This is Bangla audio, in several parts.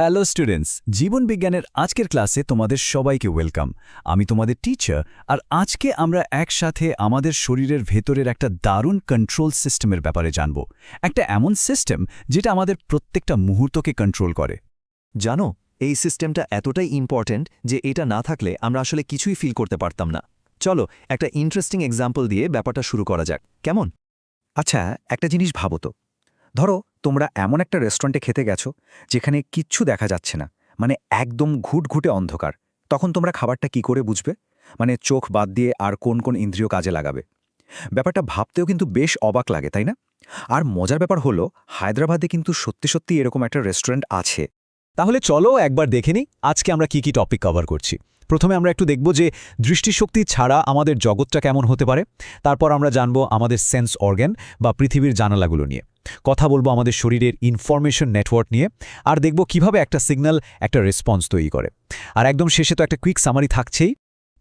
হ্যালো স্টুডেন্টস, জীবন বিজ্ঞানের আজকের ক্লাসে তোমাদের সবাইকে ওয়েলকাম। আমি তোমাদের টিচার, আর আজকে আমরা একসাথে আমাদের শরীরের ভেতরের একটা দারুণ কন্ট্রোল সিস্টেমের ব্যাপারে জানব। একটা এমন সিস্টেম যেটা আমাদের প্রত্যেকটা মুহূর্তকে কন্ট্রোল করে। জানো, এই সিস্টেমটা এতটাই ইম্পর্ট্যান্ট যে এটা না থাকলে আমরা আসলে কিছুই ফিল করতে পারতাম না। চলো, একটা ইন্টারেস্টিং এক্সাম্পল দিয়ে ব্যাপারটা শুরু করা যাক। কেমন? আচ্ছা একটা জিনিস ভাবো তো। ধরো তোমরা এমন একটা রেস্টুরেন্টে খেতে গেছো যেখানে কিচ্ছু দেখা যাচ্ছে না মানে একদম ঘুটঘুটে অন্ধকার। তখন তোমরা খাবারটা কি করে বুঝবে? মানে চোখ বাদ দিয়ে আর কোন কোন ইন্দ্রিয় কাজে লাগাবে? ব্যাপারটা ভাবতেও কিন্তু বেশ অবাক লাগে, তাই না? আর মজার ব্যাপার হলো, হায়দ্রাবাদে কিন্তু সত্যি সত্যি এরকম একটা রেস্টুরেন্ট আছে। তাহলে চলো একবার দেখে নিই, আজকে আমরা কি কি টপিক কভার করছি। প্রথমে আমরা একটু দেখব যে দৃষ্টিশক্তি ছাড়া আমাদের জগৎটা কেমন হতে পারে। তারপর আমরা জানব আমাদের সেন্স অর্গ্যান বা পৃথিবীর জানালাগুলো নিয়ে। কথা বলব আমাদের শরীরের ইনফরমেশন নেটওয়ার্ক নিয়ে, আর দেখব কীভাবে একটা সিগন্যাল একটা রেসপন্স তৈরি করে। আর একদম শেষে তো একটা কুইক সামারি থাকছেই।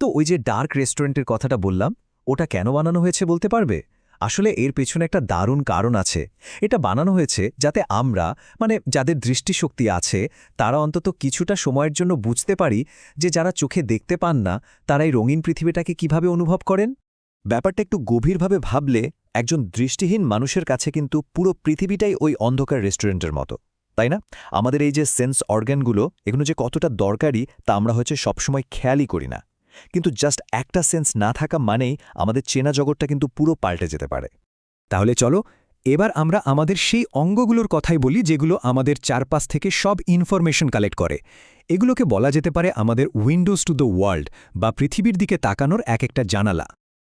তো ওই যে ডার্ক রেস্টুরেন্টের কথাটা বললাম, ওটা কেন বানানো হয়েছে বলতে পারবে? আসলে এর পেছনে একটা দারুণ কারণ আছে। এটা বানানো হয়েছে যাতে আমরা মানে যাদের দৃষ্টিশক্তি আছে, তারা অন্তত কিছুটা সময়ের জন্য বুঝতে পারি যে যারা চোখে দেখতে পান না, তারা এই রঙিন পৃথিবীটাকে কীভাবে অনুভব করেন? ব্যাপারটা একটু গভীরভাবে ভাবলে একজন দৃষ্টিহীন মানুষের কাছে কিন্তু পুরো পৃথিবীটাই ওই অন্ধকার রেস্টুরেন্টের মতো, তাই না? আমাদের এই যে সেন্স অর্গ্যানগুলো, এগুলো যে কতটা দরকারি তা আমরা হচ্ছে সবসময় খেয়ালই করি না। কিন্তু জাস্ট একটা সেন্স না থাকা মানেই আমাদের চেনা জগৎটা কিন্তু পুরো পাল্টে যেতে পারে। তাহলে চলো, এবার আমরা আমাদের সেই অঙ্গগুলোর কথাই বলি যেগুলো আমাদের চারপাশ থেকে সব ইনফরমেশন কালেক্ট করে। এগুলোকে বলা যেতে পারে আমাদের উইন্ডোজ টু দ্য ওয়ার্ল্ড বা পৃথিবীর দিকে তাকানোর এক একটা জানালা।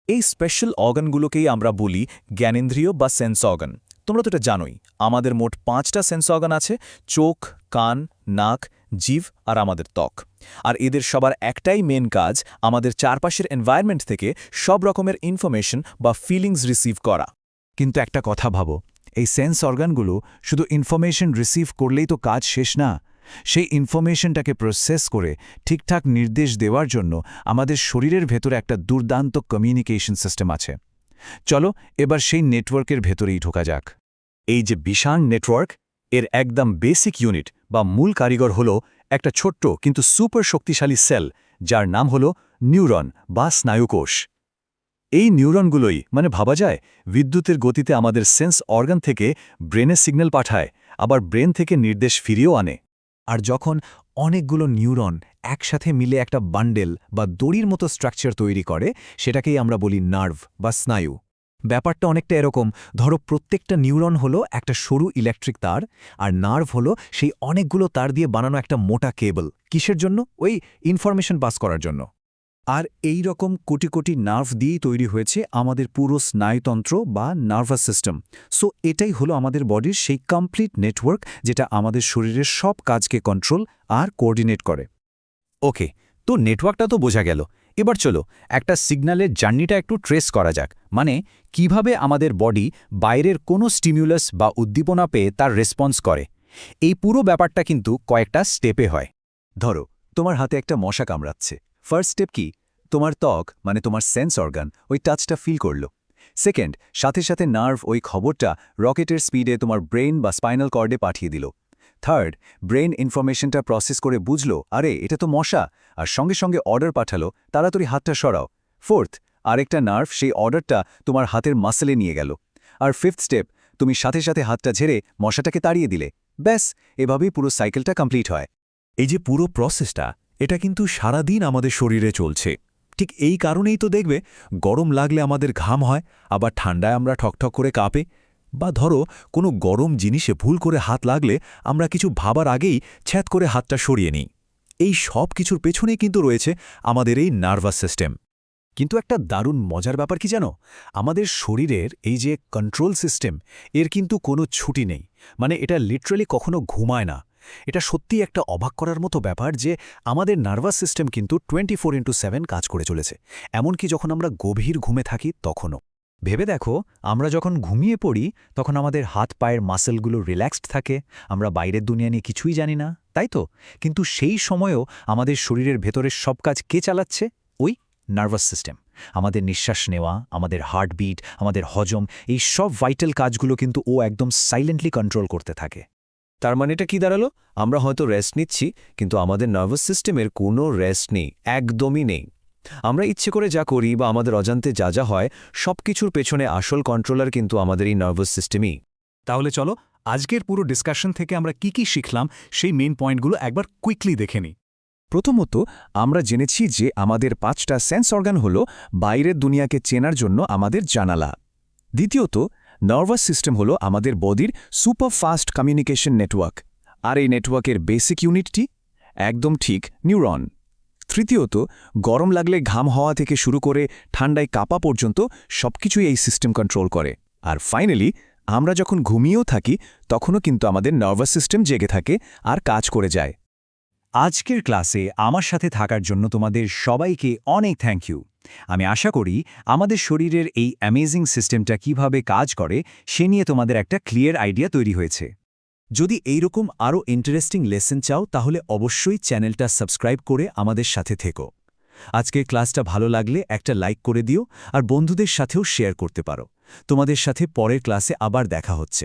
এই স্পেশাল অর্গানগুলোকেই আমরা বলি জ্ঞানেন্দ্রিয় বা সেন্স অর্গান তোমরা তো এটা জানোই, আমাদের মোট পাঁচটা সেন্স অর্গান আছে, চোখ, কান, নাক, জিভ আর আমাদের ত্বক। আর এদের সবার একটাই মেন কাজ, আমাদের চারপাশের এনভায়রনমেন্ট থেকে সব রকমের ইনফরমেশন বা ফিলিংস রিসিভ করা। কিন্তু একটা কথা ভাবো, এই সেন্স অর্গানগুলো শুধু ইনফরমেশন রিসিভ করলেই তো কাজ শেষ না। সেই ইনফরমেশনটাকে প্রসেস করে ঠিকঠাক নির্দেশ দেওয়ার জন্য আমাদের শরীরের ভেতরে একটা দুর্দান্ত কমিউনিকেশন সিস্টেম আছে। চলো এবার সেই নেটওয়ার্কের ভেতরেই ঢোকা যাক। এই যে বিশাল নেটওয়ার্ক এর একদম বেসিক ইউনিট বা মূল কারিগর হল একটা ছোট্ট কিন্তু সুপার শক্তিশালী সেল যার নাম হল নিউরন বা স্নায়ুকোষ। এই নিউরনগুলোই মানে ভাবা যায়, বিদ্যুতের গতিতে আমাদের সেন্স অর্গান থেকে ব্রেনে সিগন্যাল পাঠায়, আবার ব্রেন থেকে নির্দেশ ফিরিয়েও আনে। আর যখন অনেকগুলো নিউরন একসাথে মিলে একটা বান্ডেল বা দড়ির মতো স্ট্রাকচার তৈরি করে, সেটাকেই আমরা বলি নার্ভ বা স্নায়ু। ব্যাপারটা অনেকটা এরকম। ধরো প্রত্যেকটা নিউরন হলো একটা সরু ইলেকট্রিক তার, আর নার্ভ হলো সেই অনেকগুলো তার দিয়ে বানানো একটা মোটা কেবল। কিসের জন্য? ওই ইনফরমেশন পাস করার জন্য। আর এই রকম কোটি কোটি নার্ভ দিয়েই তৈরি হয়েছে আমাদের পুরো স্নায়ুতন্ত্র বা নার্ভাস সিস্টেম সো এটাই হলো আমাদের বডির সেই কমপ্লিট নেটওয়ার্ক যেটা আমাদের শরীরের সব কাজকে কন্ট্রোল আর কোঅর্ডিনেট করে। ওকে তো নেটওয়ার্কটা তো বোঝা গেল। এবার চলো, একটা সিগন্যালের জার্নিটা একটু ট্রেস করা যাক। মানে কীভাবে আমাদের বডি বাইরের কোনো স্টিমিউলাস বা উদ্দীপনা পেয়ে তার রেসপন্স করে। এই পুরো ব্যাপারটা কিন্তু কয়েকটা স্টেপে হয়। ধরো, তোমার হাতে একটা মশা কামড়াচ্ছে। ফার্স্ট স্টেপ কি? তোমার ত্বক মানে তোমার সেন্স অর্গান ওই টাচটা ফিল করল। সেকেন্ড সাথে সাথে নার্ভ ওই খবরটা রকেটের স্পিডে তোমার ব্রেন বা স্পাইনাল কর্ডে পাঠিয়ে দিল। থার্ড ব্রেন ইনফরমেশনটা প্রসেস করে বুঝলো, আরে, এটা তো মশা। আর সঙ্গে সঙ্গে অর্ডার পাঠালো, তাড়াতাড়ি হাতটা সরাও। ফোর্থ আরেকটা নার্ভ সেই অর্ডারটা তোমার হাতের মাসেলে নিয়ে গেল। আর ফিফথ স্টেপ তুমি সাথে সাথে হাতটা ঝেড়ে মশাটাকে তাড়িয়ে দিলে। ব্যাস, এভাবেই পুরো সাইকেলটা কমপ্লিট হয়। এই যে পুরো প্রসেসটা এটা কিন্তু সারাদিন আমাদের শরীরে চলছে। ঠিক এই কারণেই তো দেখবে, গরম লাগলে আমাদের ঘাম হয়, আবার ঠান্ডায় আমরা ঠকঠক করে কাঁপে। বা ধরো, কোনো গরম জিনিসে ভুল করে হাত লাগলে আমরা কিছু ভাবার আগেই ছ্যাত করে হাতটা সরিয়ে নিই। এই সব কিছুর পেছনেই কিন্তু রয়েছে আমাদের এই নার্ভাস সিস্টেম। কিন্তু একটা দারুণ মজার ব্যাপার কি জানো? আমাদের শরীরের এই যে কন্ট্রোল সিস্টেম, এর কিন্তু কোনো ছুটি নেই। মানে এটা লিটারেলি কখনো ঘুমায় না। এটা সত্যিই একটা অবাক করার মতো ব্যাপার যে আমাদের নার্ভাস সিস্টেম কিন্তু টোয়েন্টি ফোর ইন্টু সেভেন কাজ করে চলেছে, এমনকি যখন আমরা গভীর ঘুমে থাকি তখনও। ভেবে দেখো, আমরা যখন ঘুমিয়ে পড়ি, তখন আমাদের হাত পায়ের মাসেলগুলো রিল্যাক্সড থাকে, আমরা বাইরের দুনিয়া নিয়ে কিছুই জানি না, তাই তো? কিন্তু সেই সময়েও আমাদের শরীরের ভেতরের সব কাজ কে চালাচ্ছে? ওই নার্ভাস সিস্টেম। আমাদের নিঃশ্বাস নেওয়া, আমাদের হার্টবিট, আমাদের হজম, এই সব ভাইটাল কাজগুলো কিন্তু ও একদম সাইলেন্টলি কন্ট্রোল করতে থাকে। তার মানে এটা কি দাঁড়াল? আমরা হয়তো রেস্ট নিচ্ছি, কিন্তু আমাদের নার্ভাস সিস্টেমের কোনো রেস্ট নেই, একদমই নেই। আমরা ইচ্ছে করে যা করি বা আমাদের অজান্তে যা যা হয় সব কিছুর পেছনে আসল কন্ট্রোলার কিন্তু আমাদের এই নার্ভাস সিস্টেমই তাহলে চলো, আজকের পুরো ডিসকাশন থেকে আমরা কি কি শিখলাম, সেই মেন পয়েন্টগুলো একবার কুইকলি দেখে নিই। প্রথমত, আমরা জেনেছি যে আমাদের পাঁচটা সেন্স অর্গান হল বাইরের দুনিয়াকে চেনার জন্য আমাদের জানালা। দ্বিতীয়ত নার্ভাস সিস্টেম হল আমাদের বডির সুপার ফাস্ট কমিউনিকেশন নেটওয়ার্ক। আর এই নেটওয়ার্কের বেসিক ইউনিটটি? একদম ঠিক, নিউরন। তৃতীয়ত, গরম লাগলে ঘাম হওয়া থেকে শুরু করে ঠান্ডায় কাপা পর্যন্ত সবকিছুই এই সিস্টেম কন্ট্রোল করে। আর ফাইনালি, আমরা যখন ঘুমিয়েও থাকি, তখনও কিন্তু আমাদের নার্ভাস সিস্টেম জেগে থাকে আর কাজ করে যায়। আজকের ক্লাসে আমার সাথে থাকার জন্য তোমাদের সবাইকে অনেক থ্যাংক ইউ। আমি আশা করি আমাদের শরীরের এই অ্যামেজিং সিস্টেমটা কীভাবে কাজ করে, সে নিয়ে তোমাদের একটা ক্লিয়ার আইডিয়া তৈরি হয়েছে। যদি এইরকম আরও ইন্টারেস্টিং লেসন চাও, তাহলে অবশ্যই চ্যানেলটা সাবস্ক্রাইব করে আমাদের সাথে থেকো। আজকের ক্লাসটা ভালো লাগলে একটা লাইক করে দিও, আর বন্ধুদের সাথেও শেয়ার করতে পারো। তোমাদের সাথে পরের ক্লাসে আবার দেখা হচ্ছে।